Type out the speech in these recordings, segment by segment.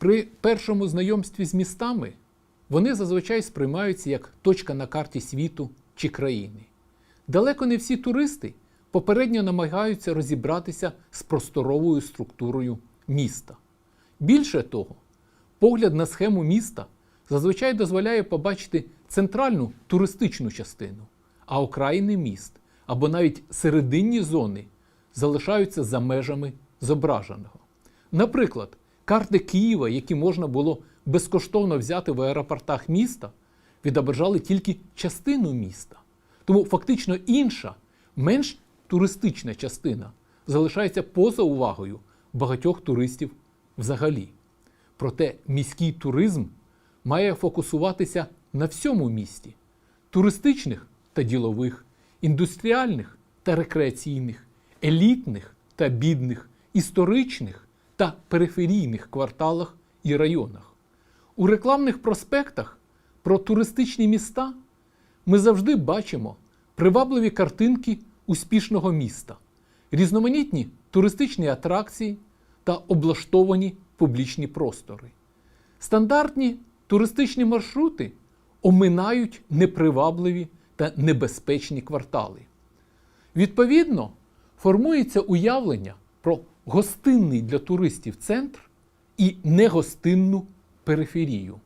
При першому знайомстві з містами вони зазвичай сприймаються як точка на карті світу чи країни. Далеко не всі туристи попередньо намагаються розібратися з просторовою структурою міста. Більше того, погляд на схему міста зазвичай дозволяє побачити центральну туристичну частину, а окраїни міст або навіть серединні зони залишаються за межами зображеного. Наприклад, карти Києва, які можна було безкоштовно взяти в аеропортах міста, відображали тільки частину міста. Тому фактично інша, менш туристична частина залишається поза увагою багатьох туристів взагалі. Проте міський туризм має фокусуватися на всьому місті туристичних та ділових, індустріальних та рекреаційних, елітних та бідних, історичних та периферійних кварталах і районах. У рекламних проспектах про туристичні міста ми завжди бачимо привабливі картинки успішного міста, різноманітні туристичні атракції та облаштовані публічні простори. Стандартні туристичні маршрути оминають непривабливі та небезпечні квартали. Відповідно, формується уявлення про гостинний для туристів центр і негостинну периферію.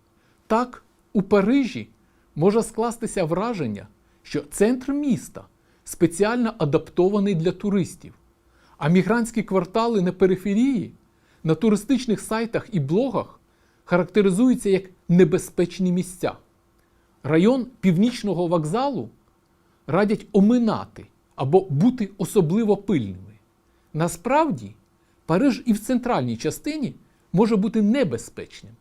Так, у Парижі може скластися враження, що центр міста спеціально адаптований для туристів, а мігрантські квартали на периферії на туристичних сайтах і блогах характеризуються як небезпечні місця. Район північного вокзалу радять оминати або бути особливо пильними. Насправді, Париж і в центральній частині може бути небезпечним,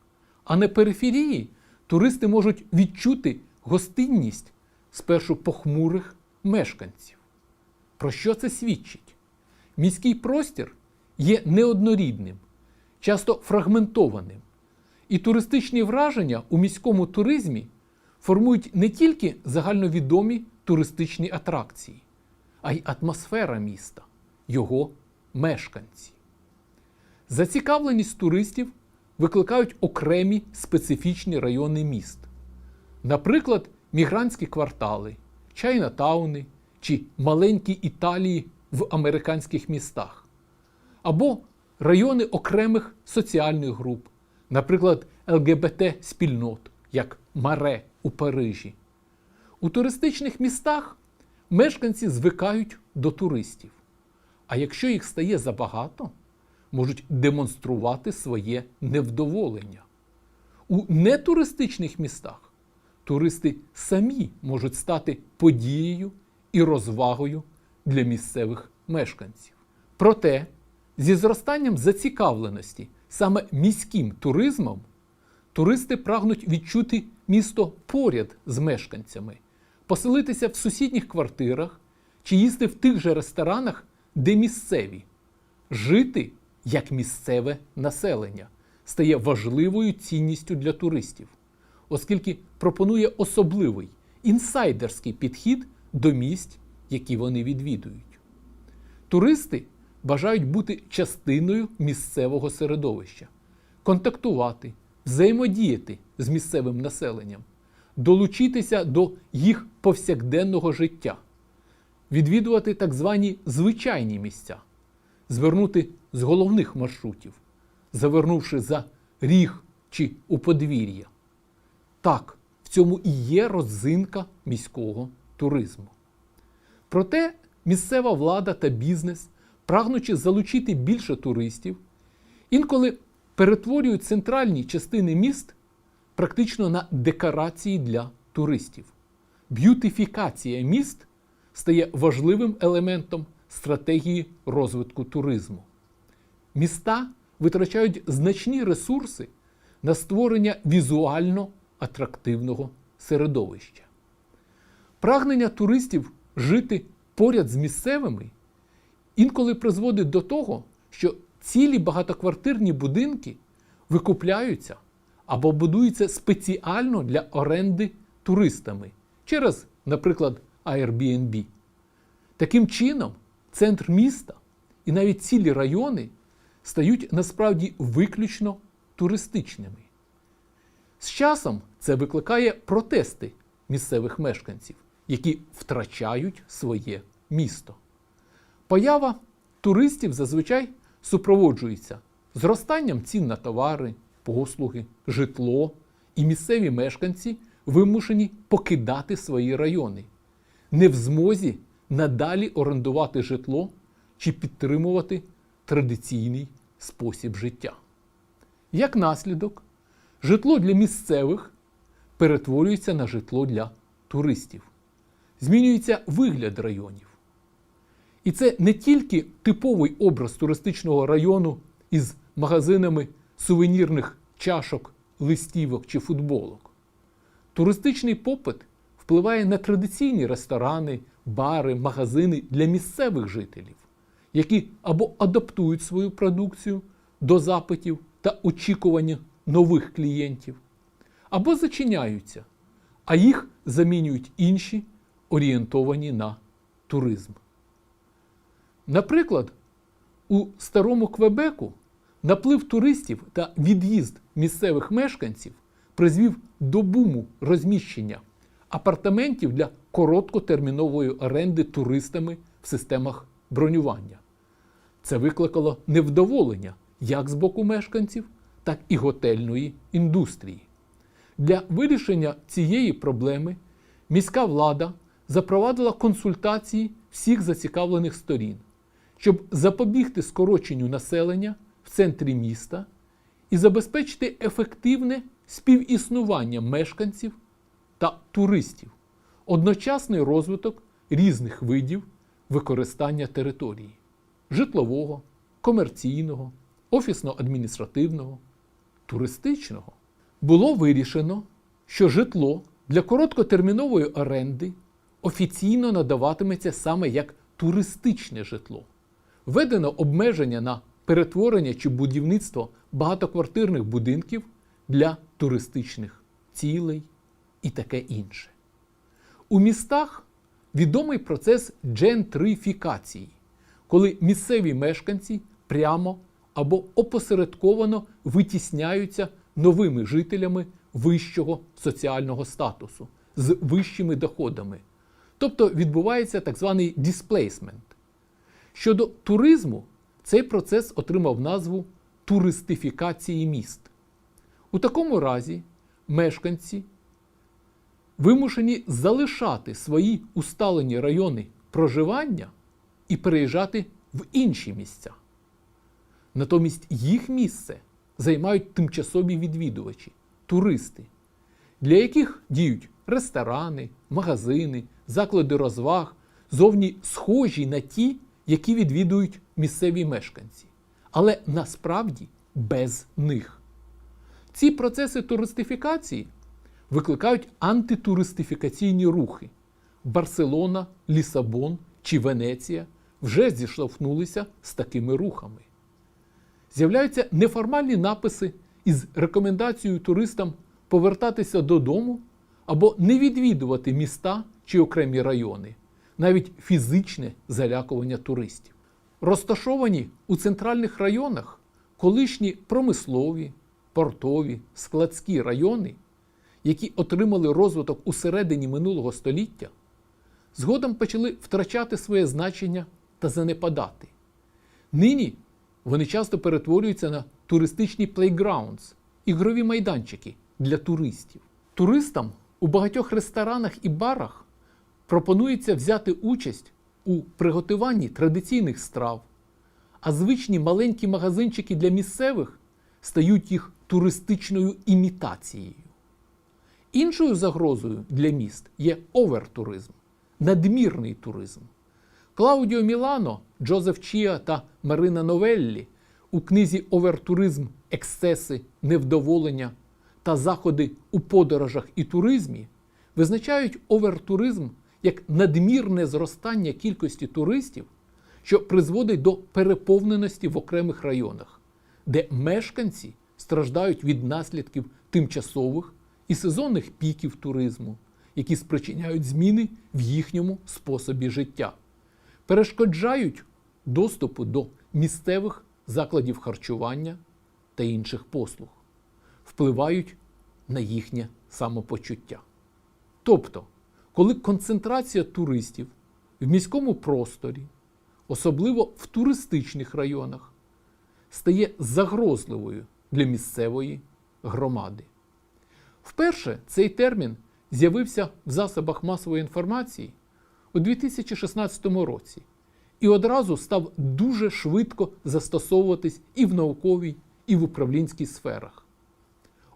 а на периферії туристи можуть відчути гостинність спершу похмурих мешканців. Про що це свідчить? Міський простір є неоднорідним, часто фрагментованим, і туристичні враження у міському туризмі формують не тільки загальновідомі туристичні атракції, а й атмосфера міста, його мешканці. Зацікавленість туристів викликають окремі специфічні райони міст, наприклад, мігрантські квартали, чайнатауни чи маленькі Італії в американських містах, або райони окремих соціальних груп, наприклад, ЛГБТ-спільнот, як Маре у Парижі. У туристичних містах мешканці звикають до туристів. А якщо їх стає забагато, можуть демонструвати своє невдоволення. У нетуристичних містах туристи самі можуть стати подією і розвагою для місцевих мешканців. Проте, зі зростанням зацікавленості саме міським туризмом, туристи прагнуть відчути місто поряд з мешканцями, поселитися в сусідніх квартирах чи їсти в тих же ресторанах, де місцеві. Жити як місцеве населення стає важливою цінністю для туристів, оскільки пропонує особливий інсайдерський підхід до місць, які вони відвідують. Туристи бажають бути частиною місцевого середовища, контактувати, взаємодіяти з місцевим населенням, долучитися до їх повсякденного життя, відвідувати так звані звичайні місця, звернути з головних маршрутів, завернувши за ріг чи у подвір'я. Так, в цьому і є роззинка міського туризму. Проте місцева влада та бізнес, прагнучи залучити більше туристів, інколи перетворюють центральні частини міст практично на декорації для туристів. Б'ютифікація міст стає важливим елементом стратегії розвитку туризму. Міста витрачають значні ресурси на створення візуально атрактивного середовища. Прагнення туристів жити поряд з місцевими інколи призводить до того, що цілі багатоквартирні будинки викупляються або будуються спеціально для оренди туристами через, наприклад, Airbnb. Таким чином, центр міста і навіть цілі райони стають насправді виключно туристичними. З часом це викликає протести місцевих мешканців, які втрачають своє місто. Поява туристів зазвичай супроводжується зростанням цін на товари, послуги, житло, і місцеві мешканці вимушені покидати свої райони, не в змозі надалі орендувати житло чи підтримувати традиційний спосіб життя. Як наслідок, житло для місцевих перетворюється на житло для туристів. Змінюється вигляд районів. І це не тільки типовий образ туристичного району із магазинами сувенірних чашок, листівок чи футболок. Туристичний попит впливає на традиційні ресторани, бари, магазини для місцевих жителів, які або адаптують свою продукцію до запитів та очікування нових клієнтів, або зачиняються, а їх замінюють інші, орієнтовані на туризм. Наприклад, у старому Квебеку наплив туристів та від'їзд місцевих мешканців призвів до буму розміщення апартаментів для короткотермінової оренди туристами в системах бронювання. Це викликало невдоволення як з боку мешканців, так і готельної індустрії. Для вирішення цієї проблеми міська влада запровадила консультації всіх зацікавлених сторін, щоб запобігти скороченню населення в центрі міста і забезпечити ефективне співіснування мешканців та туристів, одночасний розвиток різних видів використання території житлового, комерційного, офісно-адміністративного, туристичного. Було вирішено, що житло для короткотермінової оренди офіційно надаватиметься саме як туристичне житло. Введено обмеження на перетворення чи будівництво багатоквартирних будинків для туристичних цілей і таке інше. У містах відомий процес джентрифікації, коли місцеві мешканці прямо або опосередковано витісняються новими жителями вищого соціального статусу з вищими доходами. Тобто відбувається так званий дисплейсмент. Щодо туризму, цей процес отримав назву туристифікації міст. У такому разі мешканці вимушені залишати свої усталені райони проживання і переїжджати в інші місця. Натомість їх місце займають тимчасові відвідувачі, туристи, для яких діють ресторани, магазини, заклади розваг, зовні схожі на ті, які відвідують місцеві мешканці, але насправді без них. Ці процеси туристифікації викликають антитуристифікаційні рухи. Барселона, Лісабон чи Венеція вже зіштовхнулися з такими рухами. З'являються неформальні написи із рекомендацією туристам повертатися додому або не відвідувати міста чи окремі райони, навіть фізичне залякування туристів. Розташовані у центральних районах колишні промислові, портові, складські райони, які отримали розвиток у середині минулого століття, згодом почали втрачати своє значення та занепадати. Нині вони часто перетворюються на туристичні плейграундс, ігрові майданчики для туристів. Туристам у багатьох ресторанах і барах пропонується взяти участь у приготуванні традиційних страв, а звичні маленькі магазинчики для місцевих стають їх туристичною імітацією. Іншою загрозою для міст є овертуризм, надмірний туризм. Клаудіо Мілано, Джозеф Чіа та Марина Новеллі у книзі Овертуризм, ексцеси, невдоволення та заходи у подорожах і туризмі визначають овертуризм як надмірне зростання кількості туристів, що призводить до переповненості в окремих районах, де мешканці страждають від наслідків тимчасових і сезонних піків туризму, які спричиняють зміни в їхньому способі життя, перешкоджають доступу до місцевих закладів харчування та інших послуг. впливають на їхнє самопочуття. Тобто, коли концентрація туристів в міському просторі, особливо в туристичних районах, стає загрозливою для місцевої громади. Вперше цей термін з'явився в засобах масової інформації у 2016 році і одразу став дуже швидко застосовуватись і в науковій, і в управлінській сферах.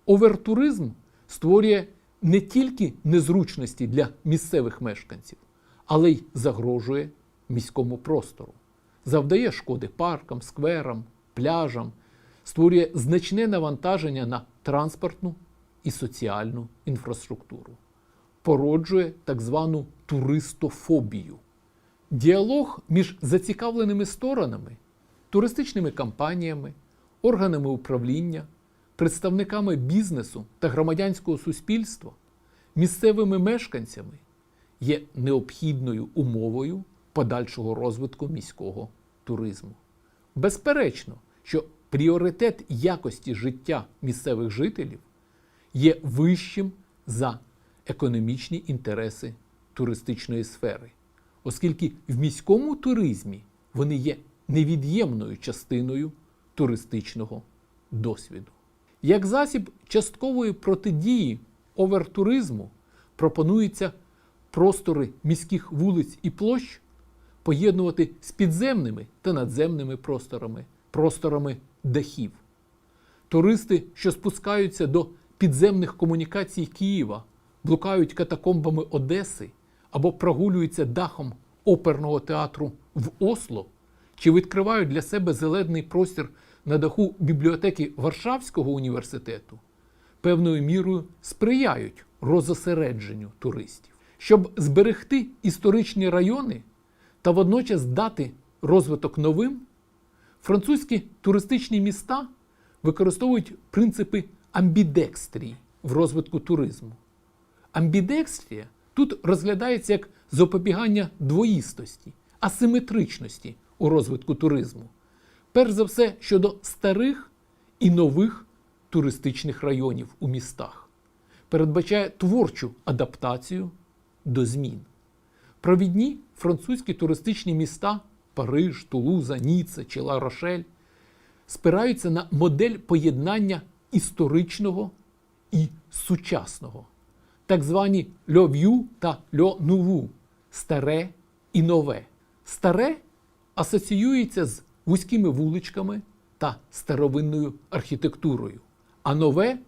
Овертуризм створює не тільки незручності для місцевих мешканців, але й загрожує міському простору, завдає шкоди паркам, скверам, пляжам, створює значне навантаження на транспортну і соціальну інфраструктуру, породжує так звану туристофобію. Діалог між зацікавленими сторонами, туристичними компаніями, органами управління, представниками бізнесу та громадянського суспільства, місцевими мешканцями є необхідною умовою подальшого розвитку міського туризму. Безперечно, що пріоритет якості життя місцевих жителів є вищим за економічні інтереси туристичної сфери, оскільки в міському туризмі вони є невід'ємною частиною туристичного досвіду. Як засіб часткової протидії овертуризму пропонується простори міських вулиць і площ поєднувати з підземними та надземними просторами, просторами дахів. Туристи, що спускаються до підземних комунікацій Києва, блукають катакомбами Одеси або прогулюються дахом оперного театру в Осло, чи відкривають для себе зелений простір на даху бібліотеки Варшавського університету, певною мірою сприяють розосередженню туристів. Щоб зберегти історичні райони та водночас дати розвиток новим, французькі туристичні міста використовують принципи амбідекстрії в розвитку туризму. Амбідекстрія тут розглядається як запобігання двоїстості, асиметричності у розвитку туризму. Перш за все щодо старих і нових туристичних районів у містах, передбачає творчу адаптацію до змін. Провідні французькі туристичні міста Париж, Тулуза, Ніце чи Ла Рошель спираються на модель поєднання історичного і сучасного, так звані «le vieux» та «le nouveau» старе і нове. Старе асоціюється з вузькими вуличками та старовинною архітектурою, а нове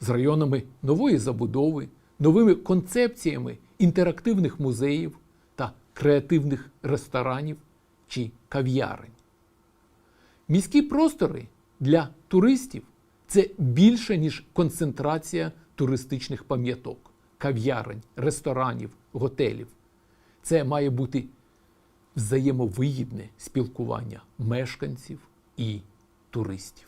з районами нової забудови, новими концепціями інтерактивних музеїв та креативних ресторанів чи кав'ярень. Міські простори для туристів це більше, ніж концентрація туристичних пам'яток, кав'ярень, ресторанів, готелів. Це має бути взаємовигідне спілкування мешканців і туристів.